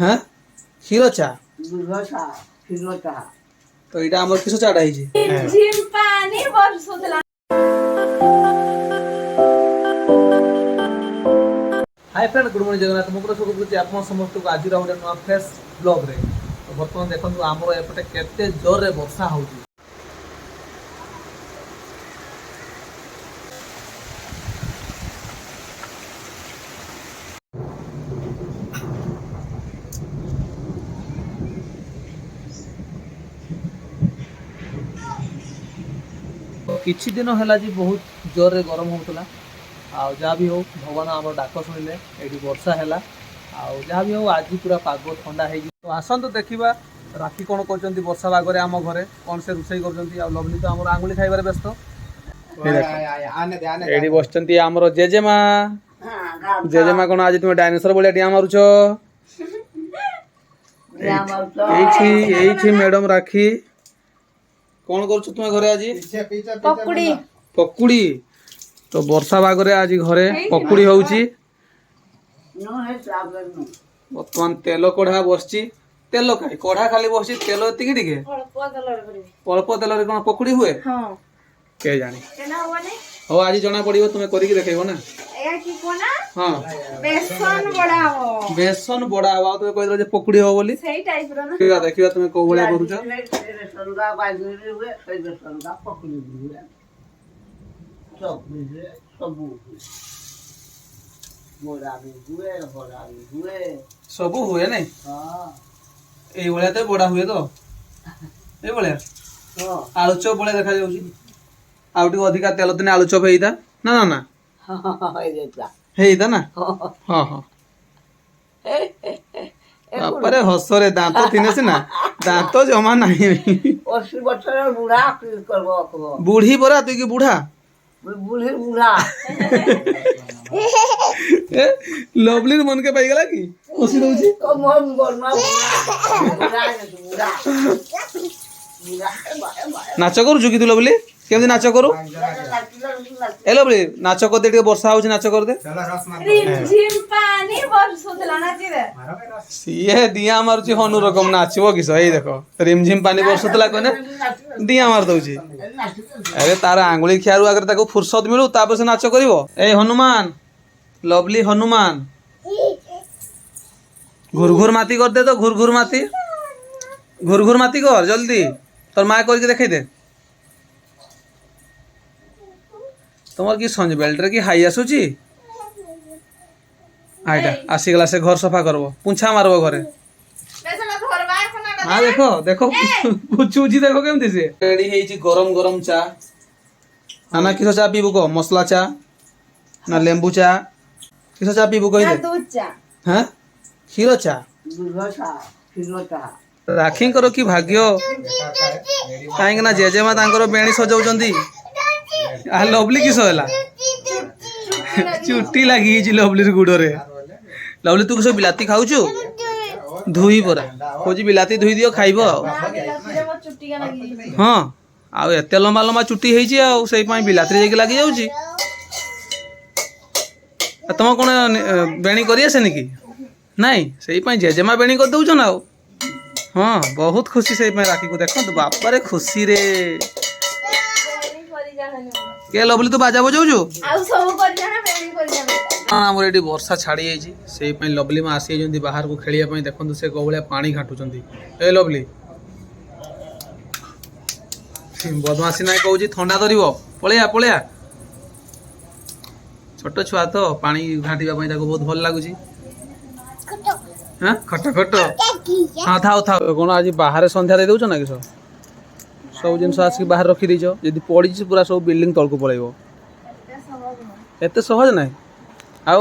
হ্যাঁ হিরো চা তো এটা আমার কিছু চাটা হয়েছে hi friend good morning Jagannath ମୁଁ ସବୁ କହୁଛି ଆପଣ ସମସ୍ତଙ୍କୁ ଆଜିର ଗୋଟେ ନୂଆ ଫ୍ରେଶ୍ ବ୍ଲଗ୍ରେ ବର୍ତ୍ତମାନ ଦେଖନ୍ତୁ ଆମର ଏପଟେ କେତେ ଜୋରରେ ବର୍ଷା ହେଉଛି କିଛି ଦିନ ହେଲା ଯେ ବହୁତ ଜୋରରେ ଗରମ ହେଉଥିଲା ଆଉ ଯାହା ବି ହେଉ ଭଗବାନ ଆମର ଡାକ ଶୁଣିଲେ ଏଠି ବର୍ଷା ହେଲା ଆଉ ଯାହା ବି ହେଉ ଆଜି ପୁରା ପାଗ ଥଣ୍ଡା ହେଇଛି ତ ଆସନ୍ତୁ ଦେଖିବା ରାକ୍ଷୀ କ'ଣ କରୁଛନ୍ତି ବର୍ଷା ପାଗରେ ଆମ ଘରେ କ'ଣ ସେ ରୋଷେଇ କରୁଛନ୍ତି ଆଉ ଲବଲି ତ ଆମର ଆଙ୍ଗୁଳି ଖାଇବାରେ ବ୍ୟସ୍ତ ଏଠି ବସିଛନ୍ତି ଆମର ଜେଜେମା ଜେଜେମା କ'ଣ ଆଜି ତୁମେ ଡାଇନୋସର ଭଳିଆ ଡିଆଁ ମାରୁଛ ଏଇଠି ଏଇଠି ମ୍ୟାଡ଼ାମ୍ ରାକ୍ଷୀ କ'ଣ କରୁଛ ତୁମେ ଘରେ ଆଜି ପକୁଡ଼ି ପକୁଡ଼ି ତ ବର୍ଷା ଭାଗରେ ଆଜି ଘରେ ପକୁଡ଼ି ହେଉଛି ବର୍ତ୍ତମାନ ତେଲ କଢ଼ା ବସିଛି ତେଲ ଖାଇ କଢ଼ା ଖାଲି ବସିଛି ତେଲ ଏତିକି ଟିକେ ଅଳ୍ପ ତେଲରେ କ'ଣ ପକୁଡ଼ି ହୁଏ କେ ଜାଣି ହଉ ଆଜି ଜଣା ପଡ଼ିବ ତୁମେ କରିକି ଦେଖେଇବ ନା ହଁ ବେସନ ବଡା ହବ ଆଉ ତୁମେ କହିଦେଲ ଯେ ପକୁଡି ହବ ବୋଲି ଦେଖିବା ଦେଖିବା ତୁମେ କୋଉ ଭଳିଆ କରୁଛ ସବୁ ହୁଏ ନାଇଁ ଏଇଭଳିଆ ତ ବଡା ହୁଏ ତ ଏଇଭଳିଆ ଆଳୁ ଆଳୁଚପ ଭଳିଆ ଦେଖାଯାଉଛି ଆଉ ଟିକେ ଅଧିକା ତେଲ ଦିନେ ଆଳୁଚପ ଚପ ହେଇଥା ନା ନା ନା ହେଇଯାଇଥିଲା ହେଇ ଦାନା ହଁ ହଁ ତାପରେ ହସରେ ଦାନ୍ତ ଥିଲେ ସିନା ଦାନ୍ତ ଜମା ନାହିଁ ଅଶୀ ବର୍ଷର ବୁଢା ବୁଢୀ ପରା ତୁଇ କି ବୁଢା ବୁଢୀ ବୁଢା ଲଭଲିର ମନକେ ପାଇଗଲା କି ହସି ଦଉଛି ନାଚ କରୁଛୁ କି ତୁ ଲଭଲି କେମିତି ନାଚ କରୁ ఎలా నాచ కొద్దిగా బొర్స హౌస్ నాచ కొద్ది ସିଏ ଡିଆଁ ମାରୁଛି ହନୁ ରକମ ନାଚିବ କିସ ଏଇ ଦେଖ ରିମଝିମ ପାଣି ବର୍ଷୁଥିଲା କହିଲେ ଡିଆଁ ମାରି ଦଉଛି ଆରେ ତାର ଆଙ୍ଗୁଳି ଖିଆରୁ ଆଗରେ ତାକୁ ଫୁର୍ସତ ମିଳୁ ତାପରେ ସେ ନାଚ କରିବ ଏଇ ହନୁମାନ ଲଭଲି ହନୁମାନ ଘୁରଘୁର ମାତି କରିଦେ ତ ଘୁରଘୁର ମାତି ଘୁରଘୁର ମାତି କର ଜଲ୍ଦି ତୋର ମା କରିକି ଦେଖେଇ ଦେ তোমার কি সঞ্জ বেল্টরে কি হাই আসুচি আইটা আসিগলা সে ঘর সফা করব পুঁছা মারব ঘরে হ্যাঁ দেখো দেখো পুচুচি দেখো কেমতি সে রেডি হয়েছি গরম গরম চা নানা কিসো চা পিবু কো মশলা চা না লেম্বু চা কিসো চা পিবু কই হ্যাঁ ক্ষীর চা রাখিঙ্কর কি ভাগ্য কাହିଁକି ନା ଜେଜେମା ତାଙ୍କର ବେଣୀ ସଜାଉଛନ୍ତି আর লভলি কিস হলা চুটি লাগিয়েছি লভলির গুড়রে লভলি তু সব বিলাতি খাওছু ধুই পরা কৌছি বিলাতি ধুই দিও খাইব হ্যাঁ আউ এত লম্বা লম্বা চুটি হয়েছি আউ সেই পাই বিলাতি যাইকি লাগি যাচ্ছি তোমার কোন বেণী করে আসে নাকি নাই সেই পাই জেজেমা বেণী করে দেউছ না আউ হ্যাঁ বহুত খুশি সেই পাই রাখি কো দেখো বাপারে খুশি রে কে ଲଭଲି ତୁ ବାଜା ବଜାଉଛୁ ହଁ ଆମର ଏଠି ବର୍ଷା ଛାଡ଼ିଯାଇଛି ସେଇ ପାଇଁ ଲଭଲି ମା ଆସିଯାଇଛନ୍ତି ବାହାରକୁ ଖେଳିବା ପାଇଁ ଦେଖନ୍ତୁ ସେ କେଉଁ ଭଳିଆ ପାଣି ଘାଣ୍ଟୁଛନ୍ତି ଏ ଲଭଲି ବଦମାସି ନାଇଁ କହୁଛି ଥଣ୍ଡା ଧରିବ ପଳେଇଆ ପଳେଇଆ ଛୋଟ ଛୁଆ ତ ପାଣି ଘାଣ୍ଟିବା ପାଇଁ ତାକୁ ବହୁତ ଭଲ ଲାଗୁଛି ହଁ ଖଟ ଖଟ ହଁ ଥାଉ ଥାଉ କ'ଣ ଆଜି ବାହାରେ ସନ୍ଧ୍ୟା ଦେଇ ଦେଉଛ ନା କିସ ସବୁ ଜିନିଷ ଆସିକି ବାହାରେ ରଖିଦେଇଛ ଯଦି ପଡ଼ିଛି ପୁରା ସବୁ ବିଲ୍ଡିଂ ତଳକୁ ପଳାଇବ ଏତେ ସହଜ ନାହିଁ ଆଉ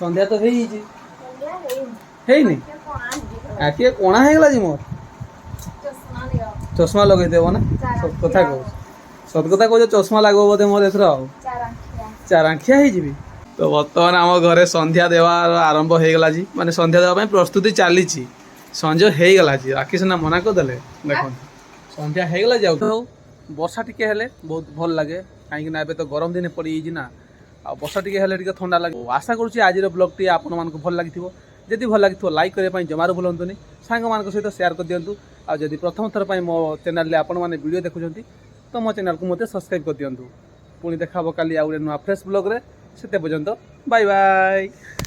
ସନ୍ଧ୍ୟା ତ ହେଇଯାଇଛି ହେଇନି ଆଖି କଣା ହେଇଗଲା ଯେ ମୋର ଚଷମା ଲଗେଇଦେବ ନା ସତ କଥା କହୁଛ ସତ କଥା କହୁଛ ଚଷମା ଲାଗିବ ବୋଧେ ମୋର ଏଥର ଆଉ ଚାରାଖିଆ ହେଇଯିବି ତ ବର୍ତ୍ତମାନ ଆମ ଘରେ ସନ୍ଧ୍ୟା ଦେବାର ଆରମ୍ଭ ହେଇଗଲା ଯେ ମାନେ ସନ୍ଧ୍ୟା ଦେବା ପାଇଁ ପ୍ରସ୍ତୁତି ଚାଲିଛି ସଞ୍ଜ ହେଇଗଲା ଯେ ରାକେଶ ନା ମନା କରିଦେଲେ ଦେଖନ୍ତୁ ସନ୍ଧ୍ୟା ହେଇଗଲା ଯାଉ ହଉ ବର୍ଷା ଟିକେ ହେଲେ ବହୁତ ଭଲ ଲାଗେ କାହିଁକିନା ଏବେ ତ ଗରମ ଦିନେ ପଡ଼ିଯାଇଛି ନା ଆଉ ବର୍ଷା ଟିକେ ହେଲେ ଟିକେ ଥଣ୍ଡା ଲାଗେ ଆଶା କରୁଛି ଆଜିର ବ୍ଲଗ୍ଟି ଆପଣମାନଙ୍କୁ ଭଲ ଲାଗିଥିବ ଯଦି ଭଲ ଲାଗିଥିବ ଲାଇକ୍ କରିବା ପାଇଁ ଜମାରୁ ଭୁଲନ୍ତୁନି ସାଙ୍ଗମାନଙ୍କ ସହିତ ସେୟାର କରିଦିଅନ୍ତୁ ଆଉ ଯଦି ପ୍ରଥମ ଥର ପାଇଁ ମୋ ଚ୍ୟାନେଲ୍ରେ ଆପଣମାନେ ଭିଡ଼ିଓ ଦେଖୁଛନ୍ତି ତ ମୋ ଚ୍ୟାନେଲ୍କୁ ମୋତେ ସବସ୍କ୍ରାଇବ୍ କରିଦିଅନ୍ତୁ ପୁଣି ଦେଖା ହେବ କାଲି ଆଉ ଗୋଟେ ନୂଆ ଫ୍ରେଶ୍ ବ୍ଲଗ୍ରେ ସେତେ ପର୍ଯ୍ୟନ୍ତ ବାଇ ବାଇ